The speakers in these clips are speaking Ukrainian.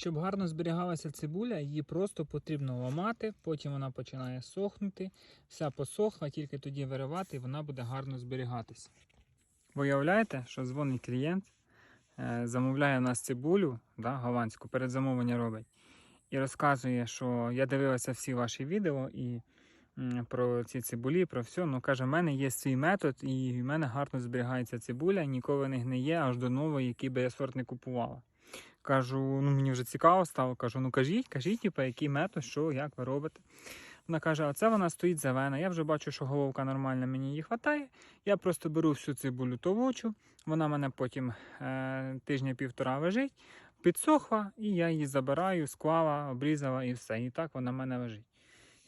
Щоб гарно зберігалася цибуля, її просто потрібно ламати, потім вона починає сохнути, вся посохла, тільки тоді виривати, і вона буде гарно зберігатися. Виявляєте, що дзвонить клієнт, е, замовляє в нас цибулю, да, голландську, перед замовлення робить, і розказує, що я дивилася всі ваші відео і про ці цибулі, про все. Ну каже, в мене є свій метод, і в мене гарно зберігається цибуля, ніколи не гниє аж до нової, який би я сорт не купувала. Кажу, ну мені вже цікаво стало. Кажу, ну кажіть, кажіть, типу, який метод, що, як ви робите. Вона каже, а це вона стоїть зелена. Я вже бачу, що головка нормальна, мені її вистачає. Я просто беру всю цибулю товочу, вона мене потім е, тижня-півтора лежить, підсохла, і я її забираю, склала, обрізала і все. І так вона мене лежить.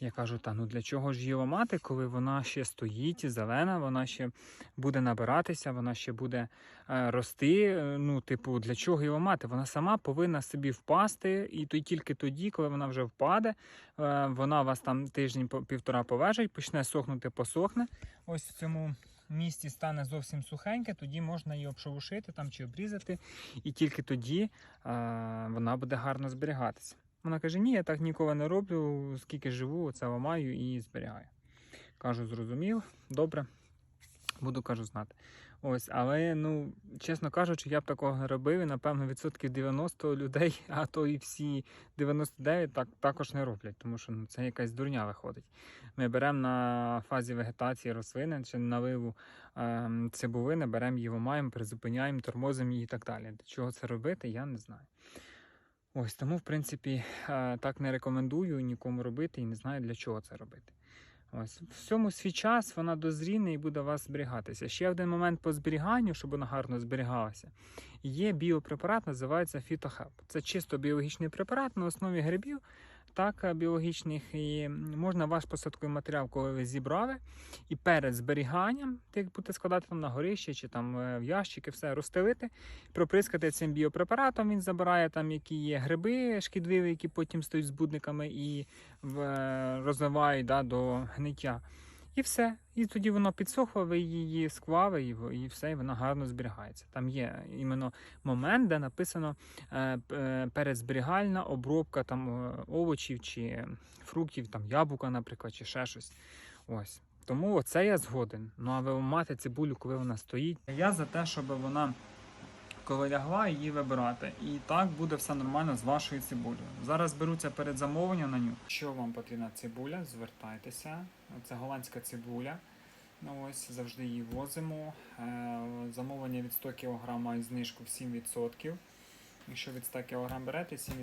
Я кажу, та ну для чого ж її ламати, коли вона ще стоїть, зелена, вона ще буде набиратися, вона ще буде е, рости. Е, Ну, типу, для чого її ламати? Вона сама повинна собі впасти, і то тільки тоді, коли вона вже впаде, е, вона вас там тиждень півтора повежить, почне сохнути, посохне. Ось в цьому місці стане зовсім сухеньке, тоді можна її обшелушити там чи обрізати, і тільки тоді е, вона буде гарно зберігатися. Вона каже: ні, я так ніколи не роблю, скільки живу, це ламаю і зберігаю. Кажу, зрозумів, добре, буду кажу знати. Ось, але ну, чесно кажучи, я б такого не робив, і напевно відсотків 90 людей, а то і всі 99 так, також не роблять, тому що ну, це якась дурня виходить. Ми беремо на фазі вегетації рослини чи наливу ем, цибулини, беремо її, ламаємо, призупиняємо, тормозимо її і так далі. До чого це робити, я не знаю. Ось тому, в принципі, так не рекомендую нікому робити і не знаю для чого це робити. Ось в цьому свій час вона дозріне і буде у вас зберігатися. Ще один момент по зберіганню, щоб вона гарно зберігалася. Є біопрепарат, називається Фітохеп. Це чисто біологічний препарат на основі грибів, так е, біологічних. І можна ваш посадковий матеріал, коли ви зібрали, і перед зберіганням, як будете складати там на горище чи там е, в ящики, все розстелити, проприскати цим біопрепаратом. Він забирає там, які є гриби шкідливі, які потім стають збудниками і е, розвивають да, до гниття. І все. І тоді воно підсохло, ви її склали, і, все, і вона гарно зберігається. Там є іменно момент, де написано е, е, передзберігальна обробка там е, овочів чи фруктів, там яблука, наприклад, чи ще щось. Ось. Тому оце я згоден. Ну а ви мати цибулю, коли вона стоїть. Я за те, щоб вона коли лягла, її вибирати. І так буде все нормально з вашою цибулею. Зараз беруться перед замовленням на ню. Що вам потрібна цибуля, звертайтеся. Це голландська цибуля. Ну ось завжди її возимо. Е, Замовлення від 100 кг має знижку в 7%. Якщо від 100 кг берете, 7